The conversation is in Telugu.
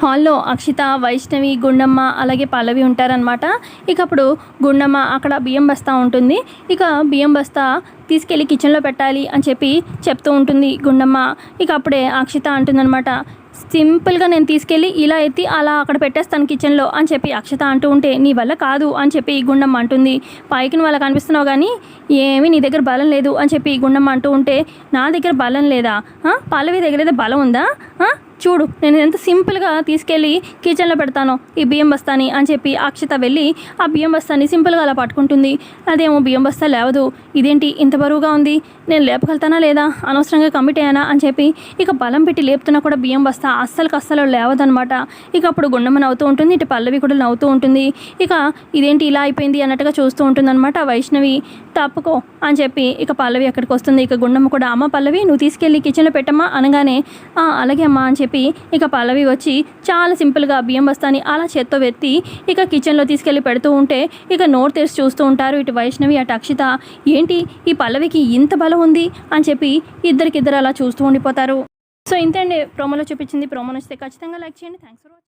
హాల్లో అక్షిత వైష్ణవి గుండమ్మ అలాగే పల్లవి ఉంటారనమాట ఇక అప్పుడు గుండమ్మ అక్కడ బియ్యం బస్తా ఉంటుంది. ఇక బియ్యం బస్తా తీసుకెళ్ళి కిచెన్లో పెట్టాలి అని చెప్పి చెప్తూ ఉంటుంది గుండమ్మ. ఇక అప్పుడే అక్షిత అంటుందనమాట సింపుల్గా నేను తీసుకెళ్ళి ఇలా ఎత్తి అలా అక్కడ పెట్టేస్తాను కిచెన్లో అని చెప్పి అక్షత అంటూ ఉంటే నీ వల్ల కాదు అని చెప్పి గుండమ్మ అంటుంది. పైకి నువ్వు అలా కనిపిస్తున్నావు కానీ ఏమీ నీ దగ్గర బలం లేదు అని చెప్పి గుండమ్మ అంటూ ఉంటే నా దగ్గర బలం లేదా? పల్లవి దగ్గర అయితే బలం ఉందా? చూడు నేను ఎంత సింపుల్గా తీసుకెళ్ళి కిచెన్లో పెడతాను ఈ బియ్యం బస్తాని అని చెప్పి అక్షత వెళ్ళి ఆ బియ్యం బస్తాని సింపుల్గా అలా పట్టుకుంటుంది. అదేమో బియ్యం బస్తా లేవదు. ఇదేంటి ఇంత బరువుగా ఉంది? నేను లేపగలుగుతానా లేదా? అనవసరంగా కమిట్ అయ్యానా అని చెప్పి ఇక బలం పెట్టి లేపుతున్నా కూడా బియ్యం బస్తా అస్సలు అస్సలు లేవదనమాట ఇక అప్పుడు గుండమ్మ నవ్వుతూ ఉంటుంది ఇటు పల్లవి కూడా నవ్వుతూ ఉంటుంది. ఇక ఇదేంటి ఇలా అయిపోయింది అన్నట్టుగా చూస్తూ ఉంటుందన్నమాట వైష్ణవి. తప్పుకో అని చెప్పి ఇక పల్లవి అక్కడికి వస్తుంది. ఇక గుండమ్మ కూడా అమ్మ పల్లవి నువ్వు తీసుకెళ్ళి కిచెన్లో పెట్టమ్మా అనగానే అలాగే అమ్మా అని చెప్పి చెప్పి ఇక పల్లవి వచ్చి చాలా సింపుల్గా బియ్యం బస్తాని అలా చేత్తో వెత్తి ఇక కిచెన్లో తీసుకెళ్ళి పెడుతూ ఉంటే ఇక నోరు తెరిచి చూస్తూ ఉంటారు ఇటు వైష్ణవి అటు అక్షిత. ఏంటి ఈ పల్లవికి ఇంత బలం ఉంది? అని చెప్పి ఇద్దరికిద్దరు అలా చూస్తూ ఉండిపోతారు. సో ఇంతే అండి. ప్రోమోలో చూపించింది ప్రోమో నచ్చితే ఖచ్చితంగా లైక్ చేయండి. Thanks for watching.